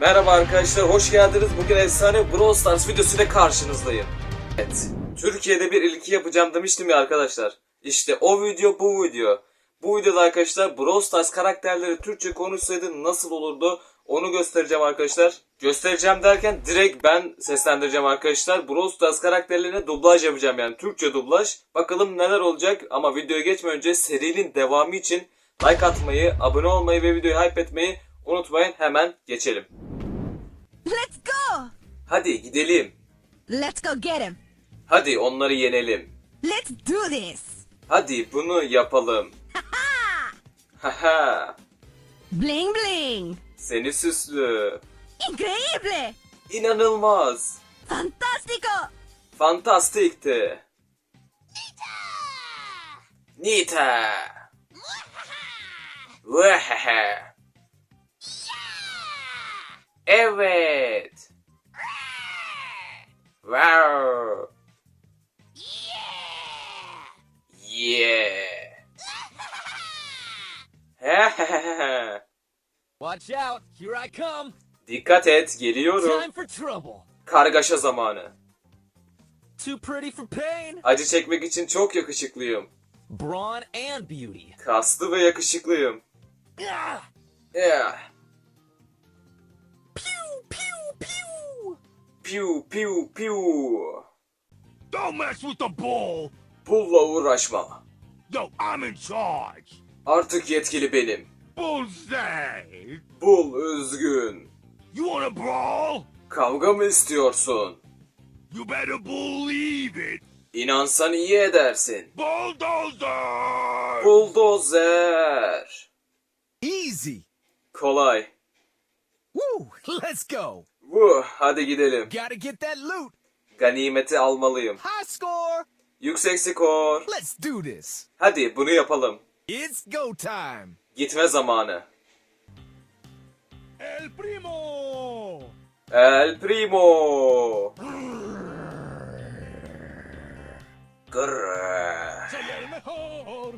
Merhaba arkadaşlar, hoş geldiniz. Bugün efsane Brawl Stars videosuyla karşınızdayım. Evet, Türkiye'de bir ilki yapacağım demiştim ya arkadaşlar. İşte o video bu video. Bu videoda arkadaşlar Brawl Stars karakterleri Türkçe konuşsaydı nasıl olurdu onu göstereceğim arkadaşlar. Göstereceğim derken direkt ben seslendireceğim arkadaşlar. Brawl Stars karakterlerine dublaj yapacağım yani Türkçe dublaj. Bakalım neler olacak ama videoya geçmeden önce serinin devamı için like atmayı, abone olmayı ve videoyu hype etmeyi unutmayın. Hemen geçelim. Let's go! Hadi gidelim. Let's go get him! Hadi onları yenelim. Let's do this! Hadi bunu yapalım. Haha. Bling bling! Seni süslü. Increíble! İnanılmaz. Fantástico! Fantastikti. Nita. Vahaha. Evet. Yeah. Watch out, here I come. Dikkat et, geliyorum. Time for trouble. Kargaşa zamanı. Too pretty for pain. Acı çekmek için çok yakışıklıyım. Brawn and beauty. Kaslı ve yakışıklıyım. Ah! Yeah. Pew pew pew. Piu piu piu. Don't mess with the bull! Pulla uğraşma. Yo, I'm in charge! Artık yetkili benim. Bullseye! Bul üzgün. You wanna brawl? Kavga mı istiyorsun? You better believe it! İnansan iyi edersin. Bulldozer! Buldozer. Easy. Kolay. Woo, let's go. Bu, hadi gidelim. Gotta get that loot. Ganimeti almalıyım. High. Yüksek skor. Let's do this. Hadi bunu yapalım. It's go time. Gitme zamanı. El primo! El Primo. Grrr. Soy el mejor!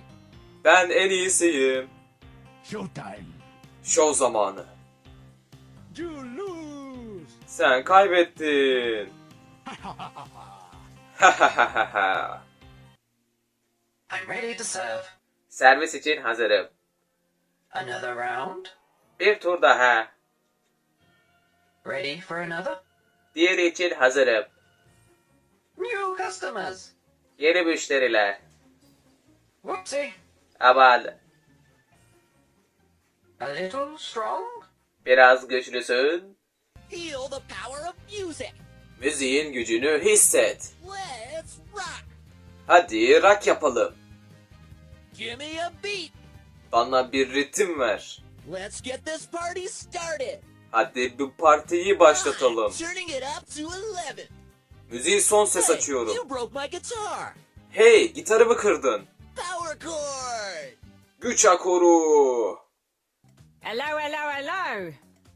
Ben en iyisiyim. Showtime! Şov zamanı. You lose! Sen kaybettin. I'm ready to serve. Servis için hazırım. Another round? Bir tur daha. Ready for another? Diğeri için hazırım. New customers. Yeni müşteriler. Whoopsie. Aman A little strong? biraz güçlüsün. Feel the power of music. Müziğin gücünü hisset. Hadi rock yapalım. Give me a beat. Bana bir ritim ver. Let's get this party started. Hadi bu partiyi başlatalım. Turning it up to 11. Müziği son ses Hey, açıyorum. you broke my guitar. Hey gitarımı kırdın. Power chord. Güç akoru. Hello, hello, hello.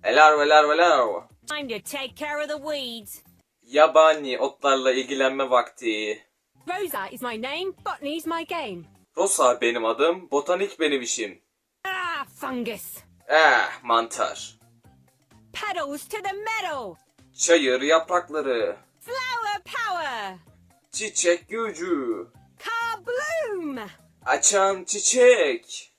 Elar velar velar. Time to take care of the weeds. Yabani otlarla ilgilenme vakti. Rosa is my name, botany's my game. Rosa benim adım, botanik benim işim. Ah, fungus. Eh mantar. Pedals to the metal. Çayır yaprakları. Flower power. Çiçek gücü. Kabloom. Açan çiçek.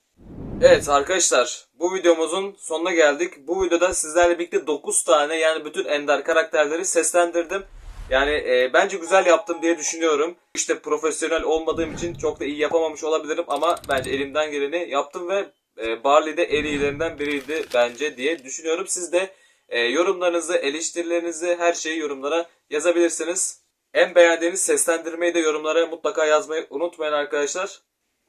Evet arkadaşlar bu videomuzun sonuna geldik. Bu videoda sizlerle birlikte 9 tane yani bütün ender karakterleri seslendirdim. Yani e, bence güzel yaptım diye düşünüyorum. İşte profesyonel olmadığım için çok da iyi yapamamış olabilirim ama bence elimden geleni yaptım ve e, Barley de en iyilerinden biriydi bence diye düşünüyorum. Siz de e, yorumlarınızı, eleştirilerinizi her şeyi yorumlara yazabilirsiniz. En beğendiğiniz seslendirmeyi de yorumlara mutlaka yazmayı unutmayın arkadaşlar.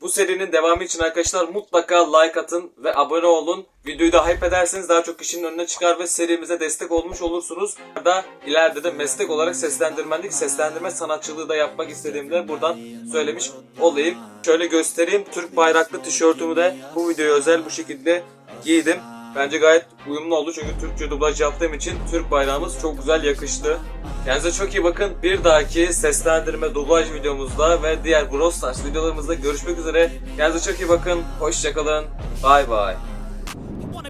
Bu serinin devamı için arkadaşlar mutlaka like atın ve abone olun. Videoyu da hype ederseniz daha çok kişinin önüne çıkar ve serimize destek olmuş olursunuz. Da ileride de meslek olarak seslendirmenlik, seslendirme sanatçılığı da yapmak istediğimde buradan söylemiş olayım. Şöyle göstereyim. Türk bayraklı tişörtümü de bu videoya özel bu şekilde giydim. Bence gayet uyumlu oldu çünkü Türkçe dublaj yaptığım için Türk bayrağımız çok güzel yakıştı. Kendinize çok iyi bakın. Bir dahaki seslendirme dublaj videomuzda ve diğer Brawl Stars videolarımızda görüşmek üzere. Kendinize çok iyi bakın. Hoşçakalın. Bay bay.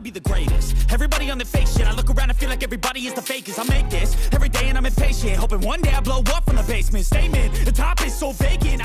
Be the greatest. Everybody on the fake shit. I look around and feel like everybody is the fakest. I make this every day and I'm impatient. Hoping one day I blow up from the basement. Statement, the top is so vacant.